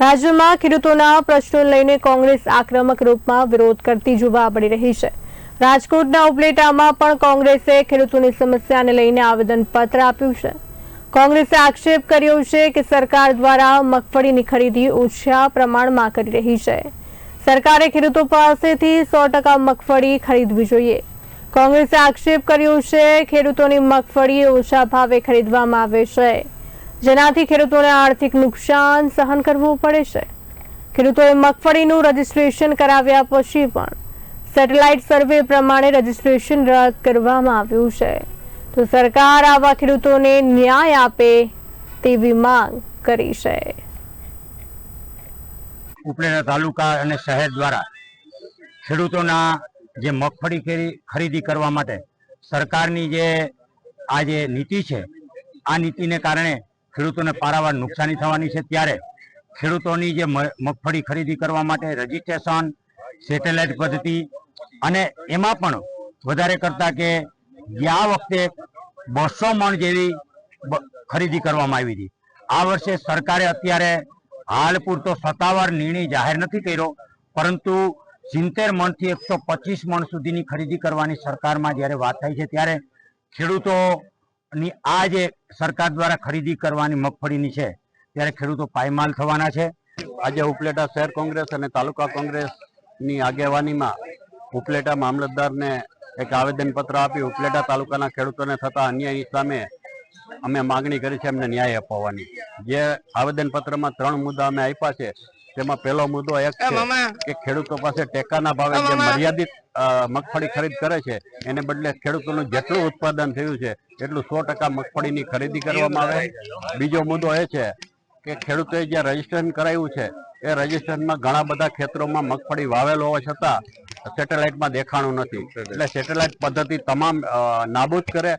રાજ્યમાં ખેડૂતોના પ્રશ્નો લઈને કોંગ્રેસ આક્રમક રૂપમાં વિરોધ કરતી જોવા મળી રહી છે. રાજકોટના ઉપલેટામાં પણ કોંગ્રેસે ખેડૂતોની સમસ્યાને લઈને આવેદનપત્ર આપ્યું છે. કોંગ્રેસે આક્ષેપ કર્યો છે કે સરકાર દ્વારા મગફળીની ખરીદી ઓછા પ્રમાણમાં કરી રહી છે. સરકારે ખેડૂતો પાસેથી સો ટકા મગફળી ખરીદવી જોઈએ. કોંગ્રેસે આક્ષેપ કર્યો છે ખેડૂતોની મગફળી ઓછા ભાવે ખરીદવામાં આવે છે. જેનાથી ખેડૂતોને આર્થિક નુકસાન સહન કરવું પડે છે. ખેડૂતોએ મગફળીનું રજીસ્ટ્રેશન કરાવ્યા પછી પણ સેટેલાઇટ સર્વે પ્રમાણે રજીસ્ટ્રેશન રદ કરવામાં આવ્યું છે. તો સરકાર આવા ખેડૂતોને ન્યાય આપે તેવી માંગ કરી છે. ઉપલેટા તાલુકા અને શહેર દ્વારા ખેડૂતોના જે મગફળી ખરીદી કરવા માટે સરકારની જે આ જે નીતિ છે, આ નીતિને કારણે ખેડૂતોને પારાવાર નુકસાની થવાની છે ત્યારે ખેડૂતોની જે મગફળી ખરીદી કરવા માટે રજીસ્ટ્રેશન, સેટેલાઇટ પદ્ધતિ અને એમાં પણ વધારે કરતા કે ગયા વખતે બસો મણ જેવી ખરીદી કરવામાં આવી હતી. આ વર્ષે સરકારે અત્યારે હાલ પૂરતો સત્તાવાર નિર્ણય જાહેર નથી કર્યો, પરંતુ સિત્તેર મણથી એકસો પચીસ મણ સુધીની ખરીદી કરવાની સરકારમાં જ્યારે વાત થાય છે ત્યારે ખેડૂતોની આ જે સરકાર દ્વારા ખરીદી કરવાની મગફળીની છે, ત્યારે ખેડૂતો પાયમાલ થવાના છે. આજે ઉપલેટા શહેર કોંગ્રેસ અને તાલુકા કોંગ્રેસની આગેવાનીમાં ઉપલેટા મામલતદારને એક આવેદનપત્ર આપી ઉપલેટા તાલુકાના ખેડૂતોને થતા અન્યાય સામે અમે માગણી કરી છે એમને ન્યાય અપાવવાની. જે આવેદનપત્રમાં ત્રણ મુદ્દા અમે આપ્યા છે તેમાં પહેલો મુદ્દો એક છે કે ખેડૂતો પાસે ટેકાના ભાવે જે મર્યાદિત મગફળી ખરીદ કરે છે એને બદલે ખેડૂતોનું જેટલું ઉત્પાદન થયું છે એટલું સો ટકા મગફળીની ખરીદી કરવામાં આવે. બીજો મુદ્દો એ છે કે ખેડૂતોએ જે રજીસ્ટ્રેશન કરાવ્યું છે એ રજીસ્ટ્રેશનમાં ઘણા બધા ખેતરોમાં મગફળી વાવેલ હોવા છતાં સેટેલાઇટમાં દેખાણું નથી. એટલે સેટેલાઇટ પદ્ધતિ તમામ નાબૂદ કરે.